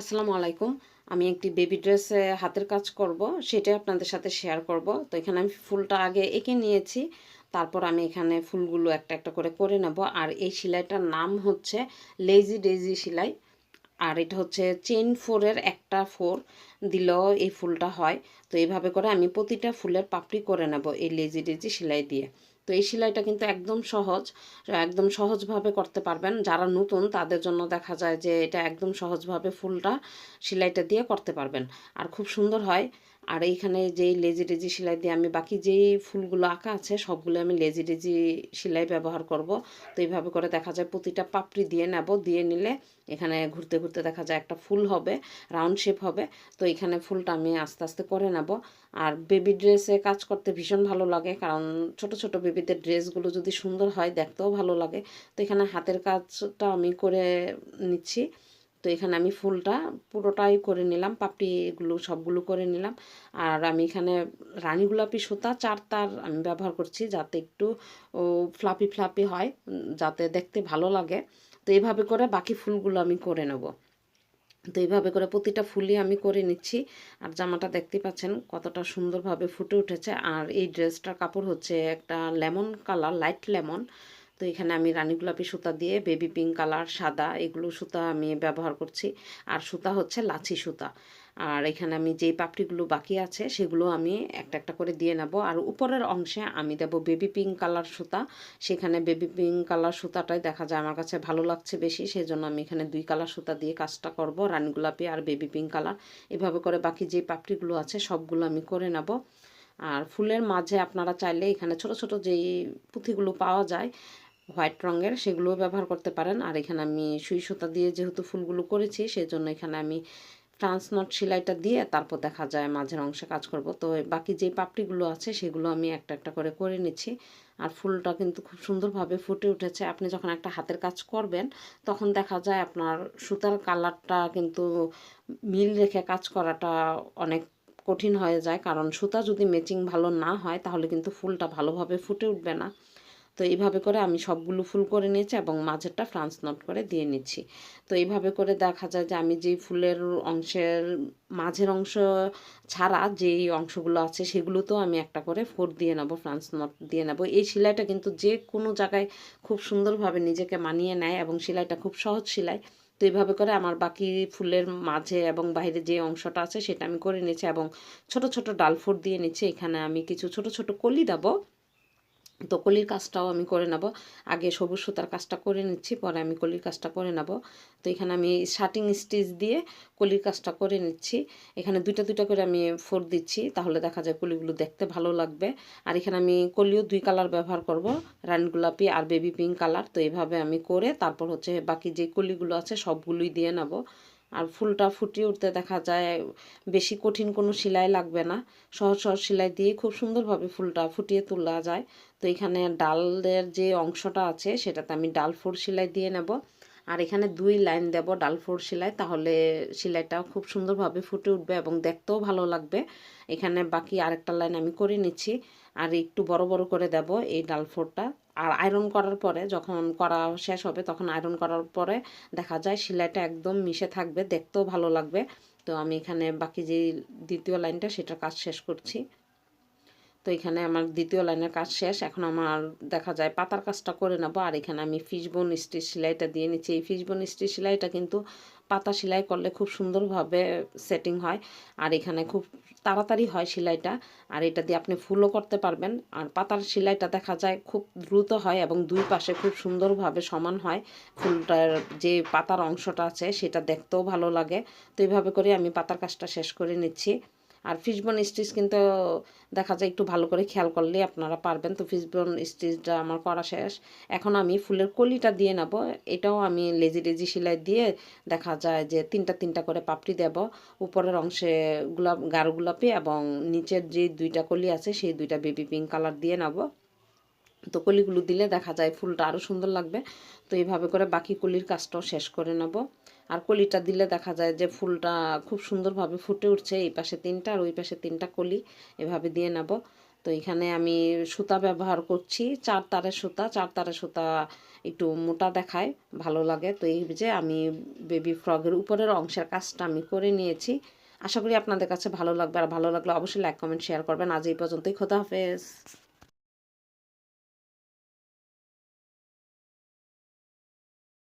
আসসালামু আলাইকুম। আমি একটি বেবি ড্রেসে হাতের কাজ করব সেটা আপনাদের সাথে শেয়ার করব। তো এখানে আমি ফুলটা আগে এঁকে নিয়েছি, তারপর আমি এখানে ফুলগুলো একটা একটা করে করে নেব। আর এই সেলাইটার নাম হচ্ছে লেজি ডেজি সেলাই। আর এটা হচ্ছে চেন ফোরের একটা ফোর দিলেও এই ফুলটা হয়। তো এইভাবে করে আমি প্রতিটা ফুলের পাপড়ি করে নেব এই লেজি লেজি সেলাই দিয়ে। তো এই সেলাইটা কিন্তু একদম সহজ, একদম সহজভাবে করতে পারবেন। যারা নতুন, তাদের জন্য দেখা যায় যে এটা একদম সহজভাবে ফুলটা সেলাইটা দিয়ে করতে পারবেন। আর খুব সুন্দর হয়। আর এইখানে যেই লেজি টেজি সেলাই দিয়ে আমি বাকি যেই ফুলগুলো আঁকা আছে, সবগুলো আমি লেজি টেজি সেলাই ব্যবহার করব। তো এইভাবে করে দেখা যায় প্রতিটা পাপড়ি দিয়ে নেব, দিয়ে নিলে এখানে ঘুরতে ঘুরতে দেখা যায় একটা ফুল হবে, রাউন্ড শেপ হবে। তো এখানে ফুলটা আমি আস্তে আস্তে করে নেব। আর বেবি ড্রেসে কাজ করতে ভীষণ ভালো লাগে, কারণ ছোট ছোট বেবিদের ড্রেসগুলো যদি সুন্দর হয়, দেখতেও ভালো লাগে। তো এখানে হাতের কাজটা আমি করে নিচ্ছি। তো এখানে আমি ফুলটা পুরোটাই করে নিলাম পাপড়িগুলো সবগুলো করে নিলাম। আর আমি এখানে রানী গোলাপি সুতা চার তার আমি ব্যবহার করছি যাতে একটু ফ্লাপি ফ্লাপি হয়, যাতে দেখতে ভালো লাগে। তো এইভাবে করে বাকি ফুলগুলো আমি করে নেব। তো এইভাবে করে প্রতিটা ফুলই আমি করে নিচ্ছি। আর জামাটা দেখতে পাচ্ছেন কতটা সুন্দরভাবে ফুটে উঠেছে। আর এই ড্রেসটার কাপড় হচ্ছে একটা লেমন কালার, লাইট লেমন। তো এখানে আমি রানী গোলাপি সুতা দিয়ে বেবি পিঙ্ক কালার সাদা এগুলো সুতা আমি ব্যবহার করছি। আর সুতা হচ্ছে লাচি সুতা। আর এখানে আমি যেই পাপড়িগুলো বাকি আছে, সেগুলো আমি একটা একটা করে দিয়ে নেব। আর উপরের অংশে আমি দেব বেবি পিঙ্ক কালার সুতা। সেখানে বেবি পিঙ্ক কালার সুতাটাই দেখা যায় আমার কাছে ভালো লাগছে বেশি। সেই জন্য আমি এখানে দুই কালার সুতা দিয়ে কাজটা করব, রানী গোলাপি আর বেবি পিঙ্ক কালার এভাবে করে বাকি যে পাপড়িগুলো আছে, সবগুলো আমি করে নেব। আর ফুলের মাঝে আপনারা চাইলে এখানে ছোট ছোট যেই পুঁথিগুলো পাওয়া যায় হোয়াইট রঙের, সেগুলোও ব্যবহার করতে পারেন। আর এখানে আমি সুই সুতা দিয়ে যেহেতু ফুলগুলো করেছি সেই জন্য এখানে আমি ফ্রান্স নট সেলাইটা দিয়ে তারপর দেখা যায় মাঝের অংশে কাজ করব। তো বাকি যে পাপড়িগুলো আছে, সেগুলো আমি একটা একটা করে করে নিচ্ছি। আর ফুলটা কিন্তু খুব সুন্দরভাবে ফুটে উঠেছে। আপনি যখন একটা হাতের কাজ করবেন, তখন দেখা যায় আপনার সুতার কালারটা কিন্তু মিল রেখে কাজ করাটা অনেক কঠিন হয়ে যায়। কারণ সুতা যদি ম্যাচিং ভালো না হয়, তাহলে কিন্তু ফুলটা ভালোভাবে ফুটে উঠবে না। তো এইভাবে করে আমি সবগুলো ফুল করে নিয়েছি এবং মাঝেরটা ফ্রান্স নট করে দিয়ে নিচ্ছি। তো এইভাবে করে দেখা যায় যে আমি যেই ফুলের অংশের মাঝের অংশ ছাড়া যেই অংশগুলো আছে সেগুলোতেও আমি একটা করে ফোর দিয়ে নেব, ফ্রান্স নট দিয়ে নেব। এই সেলাইটা কিন্তু যে কোনো জায়গায় খুব সুন্দরভাবে নিজেকে মানিয়ে নেয় এবং সেলাইটা খুব সহজ সেলাই। তো এইভাবে করে আমার বাকি ফুলের মাঝে এবং বাইরে যে অংশটা আছে সেটা আমি করে নিয়েছি এবং ছোট ছোট ডাল ফোর দিয়ে নিচ্ছি। এখানে আমি কিছু ছোট ছোট কলি দেবো। তো কলির কাজটাও আমি করে নেব। আগে সবুজ সুতার কাজটা করে নিচ্ছি, পরে আমি কলির কাজটা করে নেব। তো এখানে আমি শার্টিং স্টিচ দিয়ে কলির কাজটা করে নিচ্ছি। এখানে দুইটা দুইটা করে আমি ফোর দিচ্ছি, তাহলে দেখা যায় কলিগুলো দেখতে ভালো লাগবে। আর এখানে আমি কলিও দুই কালার ব্যবহার করব, রানী গোলাপি আর বেবি পিঙ্ক কালার। তো এইভাবে আমি করে তারপর হচ্ছে বাকি যে কলিগুলো আছে সবগুলোই দিয়ে নেব। আর ফুলটা ফুটিয়ে উঠতে দেখা যায়, বেশি কঠিন কোনো সেলাই লাগবে না। সহজ সহজ সেলাই দিয়ে খুব সুন্দরভাবে ফুলটা ফুটিয়ে তোলা যায়। তো এখানে ডালের যে অংশটা আছে, সেটাতে আমি ডাল ফোর সেলাই দিয়ে নেব। আর এখানে দুই লাইন দেব ডাল ফোর সেলাই, তাহলে সেলাইটা খুব সুন্দরভাবে ফুটে উঠবে এবং দেখতেও ভালো লাগবে। এখানে বাকি আরেকটা লাইন আমি করে নিচ্ছি। আর একটু বড় বড় করে দেব এই ডাল ফোরটা আর আয়রন করার পরে যখন করা শেষ হবে, তখন আয়রন করার পরে দেখা যায় সেলাইটা একদম মিশে থাকবে, দেখতেও ভালো লাগবে। তো আমি এখানে বাকি যে দ্বিতীয় লাইনটা সেটা কাজ শেষ করছি। তো এখানে আমার দ্বিতীয় লাইনের কাজ শেষ। এখন আমার দেখা যায় পাতার কাজটা করে নেব। আর এখানে আমি ফিশবোন স্টিচ সেলাইটা দিয়ে নিচ্ছি। এই ফিশবোন স্টিচ সেলাইটা কিন্তু পাতা সেলাই করলে খুব সুন্দরভাবে সেটিং হয়। আর এখানে খুব তাড়াতাড়ি হয় সেলাইটা। আর এটা দিয়ে আপনি ফুলও করতে পারবেন। আর পাতার সেলাইটা দেখা যায় খুব দ্রুত হয় এবং দুই পাশে খুব সুন্দরভাবে সমান হয়। ফুলটার যে পাতার অংশটা আছে, সেটা দেখতেও ভালো লাগে। তো এইভাবে করে আমি পাতার কাজটা শেষ করে নিচ্ছি। আর ফিশবন স্টিচ কিন্তু দেখা যায় একটু ভালো করে খেয়াল করলে আপনারা পারবেন। তো ফিশবন স্টিচটা আমার করা শেষ। এখন আমি ফুলের কলিটা দিয়ে নেব। এটাও আমি লেজি লেজি সেলাই দিয়ে দেখা যায় যে তিনটা তিনটা করে পাপড়ি দেব। উপরের অংশে গুলাপ, গাঢ় গোলাপি এবং নিচের যে দুইটা কলি আছে, সেই দুইটা বেবি পিঙ্ক কালার দিয়ে নেব। তো কলিগুলো দিলে দেখা যায় ফুলটা আরও সুন্দর লাগবে। তো এইভাবে করে বাকি কলির কাজটাও শেষ করে নেব। আর কলিটা দিলে দেখা যায় যে ফুলটা খুব সুন্দরভাবে ফুটে উঠছে, এই পাশে তিনটা আর ওই পাশে তিনটা কলি, এভাবে দিয়ে নেব। তো এখানে আমি সুতা ব্যবহার করছি, চার তারের সুতা, চার তারের সুতা একটু মোটা দেখায়, ভালো লাগে। তো এই যে আমি বেবি ফ্রগের উপরের অংশের কাজটা আমি করে নিয়েছি। আশা করি আপনাদের কাছে ভালো লাগবে। আর ভালো লাগলে অবশ্যই লাইক, কমেন্ট, শেয়ার করবেন। আজ এই পর্যন্তই। খোদা হাফেজ।